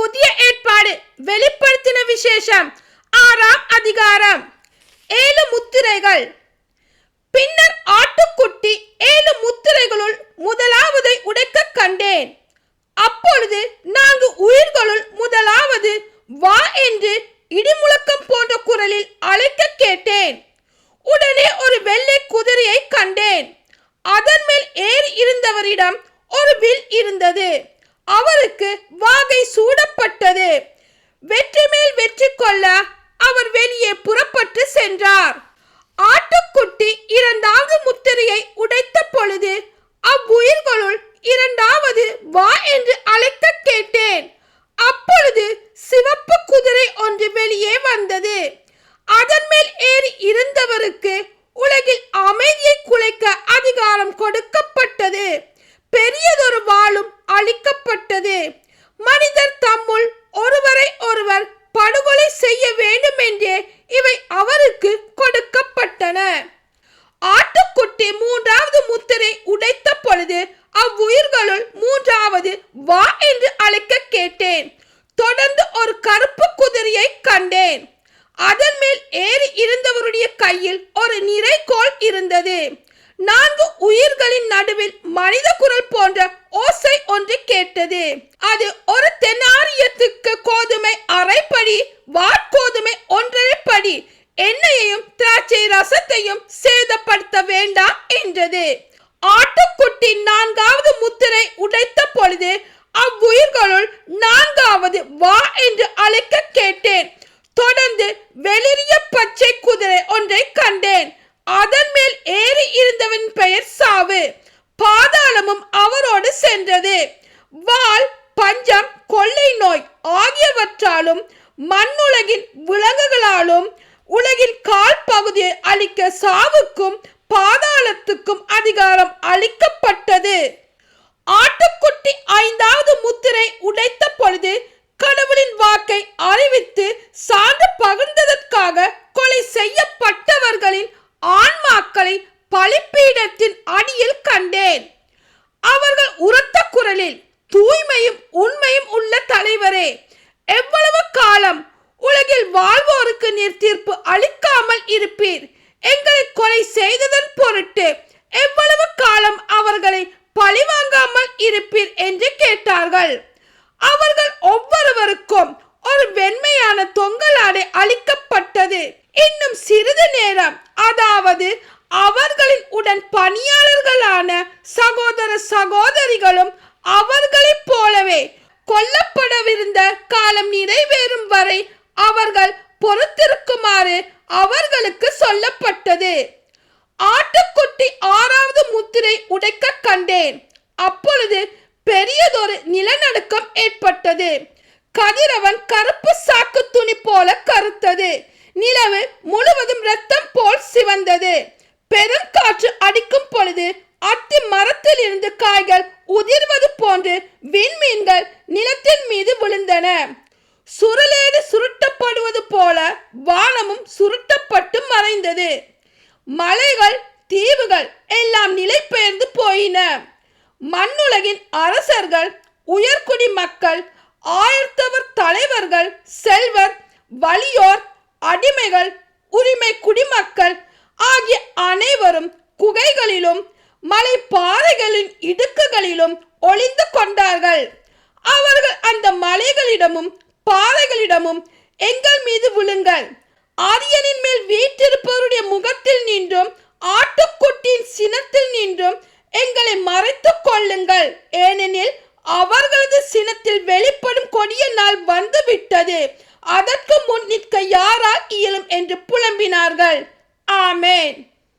புதிய ஏற்பாடு வெளிப்படுத்தின விசேஷம் ஆறாம் அதிகாரம் ஏழு முத்திரைகள் பின்னர் ஆட்டுக்குட்டி ஏழு முத்திரைகளுள் முதலாவதை உடைக்க கண்டேன் அப்பொழுது நான்கு உயிர்களுள் முதலாவது வா என்று இடிமுழக்கம் போன்ற குரலில் அழைக்க கேட்டேன் உடனே ஒரு வெள்ளை குதிரையை கண்டேன் அதன் மேல் ஏறி இருந்தவரிடம் ஒரு வில் இருந்தது அவருக்கு வாகை சூடப்பட்டது. வெற்றி மேல் வெற்றி கொள்ள அவர் வெளியே புறப்பட்டு சென்றார். ஆட்டுக்குட்டி இரண்டாவது முத்திரையை உடைத்த பொழுது அவ்வுயிர்களுள் இரண்டாவது வா என்று அழைக்க கேட்டேன். அப்பொழுது சிவப்பு குதிரை ஒன்று வெளியே வந்தது. அதன் மேல் ஏறி இருந்தவருக்கு உலகில் அமைதியை குலைக்க அதிகாரம் கொடுக்கப்பட்டது. பெரிய அளிக்கப்பட்டது மனிதர் தம்முள் ஒருவரை ஒருவர் படுகொலை செய்ய வேண்டும் என்றே இவை அவருக்கு கொடுக்கப்பட்டன. ஆட்டுக்குட்டி மூன்றாவது முத்திரை உடைத்த பொழுது அவ்வுயிர்களுள் மூன்றாவது வா என்று அழைக்க கேட்டேன். தொடர்ந்து ஒரு கருப்பு குதிரையை கண்டேன். அதன் மேல் ஏறி இருந்தவருடைய கையில் ஒரு நிறைகோல் இருந்தது. நான்கு உயிர்களின் நடுவில் மனித குரல் போன்ற ஓசை ஒன்று கேட்டது. அது ஒரு தென்னாரியத்துக்கு கோதுமை அரைப்படி வாட்கோதுமை ஒன்றரை படி எண்ணெயையும் திராட்சை ரசத்தையும் சேதப்படுத்த வேண்டாம் என்றது. ஆட்டுக்குட்டி நான்காவது முத்திரை உடைத்த பொழுது அவ்வுயிர்களுள் நான்காவது வா என்று அழைக்க கேட்டேன். தொடர்ந்து வெளிரிய பச்சை குதிரை ஒன்றை கண்டேன் அதன் மேல் ஏறி இருந்தவன் பெயர் சாவு பாதாளமும் அவரோடு சென்றது வாள் பஞ்சம் கொள்ளை நோய் ஆகியவற்றாலும் மண்ணுலகின் விலங்குகளாலும் உலகின் கால் பகுதியை அளிக்க சாவுக்கும் பாதாளத்துக்கும் அதிகாரம் அளிக்கப்பட்டது. ஆட்டுக்குட்டி ஐந்தாவது முத்திரை உடைத்த பொழுது கடவுளின் வாக்கை அறிவித்து சான்று பகிர்ந்ததற்கு இருப்பீர் எங்களை கொலை செய்ததன் பொருட்டு எவ்வளவு காலம் அவர்களை பழிவாங்காமல் இருப்பீர் என்று கேட்டார்கள். அவர்கள் ஒவ்வொருவருக்கும் ஒரு வெண்மையான தொங்கலாடை அளிக்கப்பட்டது. இன்னும் சிறிது நேரம் அதாவது அவர்களின் உடன் பணியாளர்களான சகோதர சகோதரிகளும் அவர்களைப் போலவே கொல்லப்படவிருந்த காலம் நிறைவேறும் வரை அவர்கள் பொறுத்திருக்குமாறு அவர்களுக்கு சொல்லப்பட்டது. ஆட்டுக்குட்டி ஆறாவது முத்திரை உடைக்க கண்டேன். அப்பொழுது பெரியதொரு நிலநடுக்கம் ஏற்பட்டது. கதிரவன் கருப்பு சாக்கு துணி போல கருத்தது. நிலவு முழுவதும் ரத்தம் போல் சிவந்தது. பெருங்காற்று அடிக்கும் பொழுது அத்தி மரத்தில் இருந்து காய்கள் உதிர்வது போன்று விண்மீன்கள் நிலத்தின் மீது விழுந்தன. சுருளேடு சுருட்டப்படுவது போல வானமும் சுருட்டப்பட்டு மறைந்தது. மலைகள் தீவுகள் எல்லாம் நிலை பெயர்ந்து போயின. மண்ணுலகின் அரசர்கள் உயர்குடி மக்கள் ஆயிரத்தவர் தலைவர்கள் செல்வர் வலியோர் அடிமைகள் உரிமை குடிமக்கள் ஆகிய அனைவரும் குகைகளிலும் மலை பாறைகளின் இடுக்குகளிலும் ஒளிந்து கொண்டார்கள். அவர்கள் அந்த மலைகளிடமும் பாறைகளிடமும் எங்கள் மீது விழுங்கள். ஆரியனின் மேல் வீற்றிருப்பவருடைய முகத்தில் நின்றும் ஆட்டுக்குட்டியின் சினத்தில் நின்றும் எங்களை மறைத்துக் கொள்ளுங்கள். ஏனெனில் அவர்களது சினத்தில் வெளிப்படும் கொடிய நாள் வந்துவிட்டது. அதற்கு முன் நிற்க யாரால் இயலும் என்று புலம்பினார்கள். ஆமேன்.